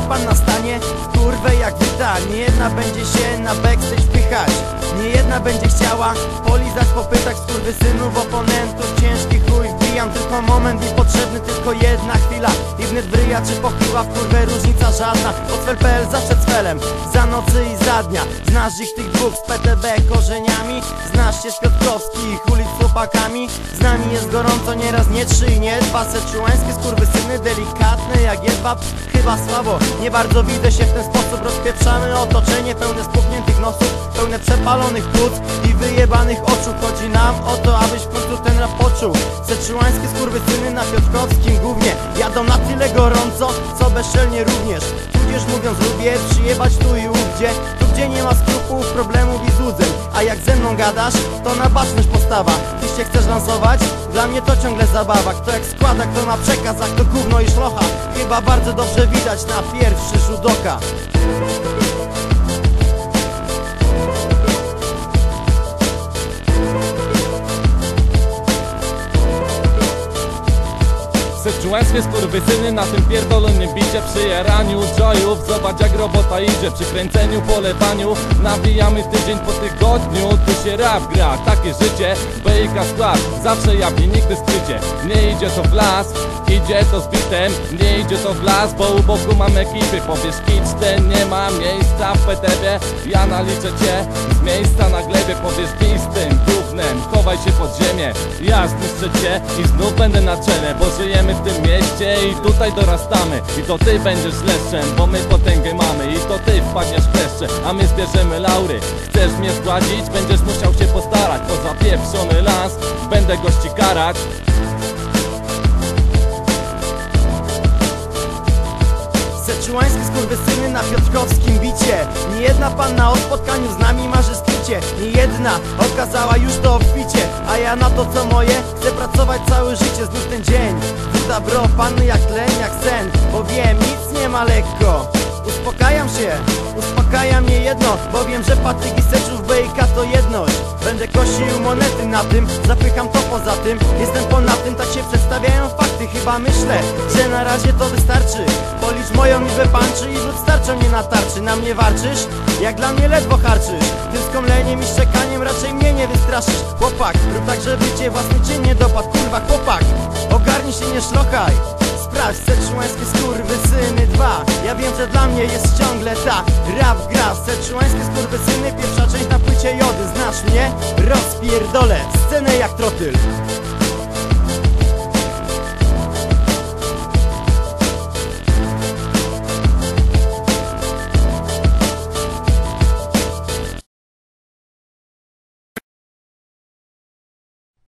na stanie. Kurwę jak wyta Nie jedna będzie się na backstage wpychać Nie jedna będzie chciała Polizać, popytać synów oponentów Ciężki chuj wbijam. Tylko moment i potrzebny tylko jedna chwila. I wnet bryja czy pochyła w kurwę różnica żadna. Otwel.pl zawsze cfelem Za nocy i za dnia Znasz ich tych dwóch z PTB korzeniami? Znasz się z Piotrkowskich ulic chłopakami? Z nami jest gorąco nieraz nie trzy i nie dwa Seczułańskie skurwysyny delikatne jak jedwab. Chyba słabo, nie bardzo widzę się w ten sposób. Rozpieprzamy otoczenie pełne spuchniętych nosów Pełne przepalonych płuc i wyjebanych oczu. Chodzi nam o to, abyś w końcu ten rap poczuł. Seczułańskie skurwysyny na Piotrkowskim głównie Jadą na tyle gorąco, co bezczelnie również. Tudzież mówiąc lubię przyjebać tu i ówdzie gdzie nie ma skrupułów, problemów i złudzeń. A jak ze mną gadasz, to na baczność postawa. Ty się chcesz lansować? Dla mnie to ciągle zabawa. Kto jak składa, kto ma przekaz, a kto gówno i szlocha. Chyba bardzo dobrze widać na pierwszy rzut oka Seczułańskie skurwysyny na tym pierdolonym bicie. Przy jaraniu joyów Zobacz jak robota idzie. Przy kręceniu, polewaniu Nawijamy tydzień po tygodniu. Tu się rap gra, takie życie Bejka skład, zawsze jawnie, nigdy skrycie. Nie idzie to w las, idzie to z bitem. Nie idzie to w las, bo u boku mam ekipy. Powiesz kicz ten, nie ma miejsca w PTB Ja naliczę cię z miejsca na glebie. Powiesz bij gównem, chowaj się pod ziemię. Ja zniszczę cię i znów będę na czele Bo żyjemy w tym mieście i tutaj dorastamy. I to ty będziesz leszczem, bo my potęgę mamy. I to ty wpadniesz w kleszcze, a my zbierzemy laury. Chcesz mnie zgładzić? Będziesz musiał się postarać. Poza pieprzony las, będę gości karać. Seczułańskie skurwysyny na Piotrkowskim bicie. Nie jedna panna o spotkaniu z nami marzy skrycie Nie jedna okazała już to obficie A ja na to co moje chcę pracować całe życie Znów ten dzień Woda bro, panny jak tlen, jak sen Bo wiem, nic nie ma lekko. Uspokajam się, uspokaja mnie jedno Bo wiem, że patyki seczów bejka to jedność. Będę kosił monety na tym, zapycham to poza tym. Jestem ponad tym, tak się przedstawiają fakty. Chyba myślę, że na razie to wystarczy. Policz moją liczbę panczy i rzut starczą mnie na tarczy. Na mnie warczysz? Jak dla mnie ledwo harczysz. Tym skomleniem i szczekaniem raczej mnie nie wystraszysz. Chłopak, rób tak, żeby cię własny cień nie dopadł. Kurwa, chłopak, się, nie szlochaj. Sprawdź, seczułańskie skurwysyny dwa. Ja wiem, że dla mnie jest ciągle ta Rap gra, seczułańskie skurwysyny Pierwsza część na płycie jody. Znasz mnie? Rozpierdolę Scenę jak trotyl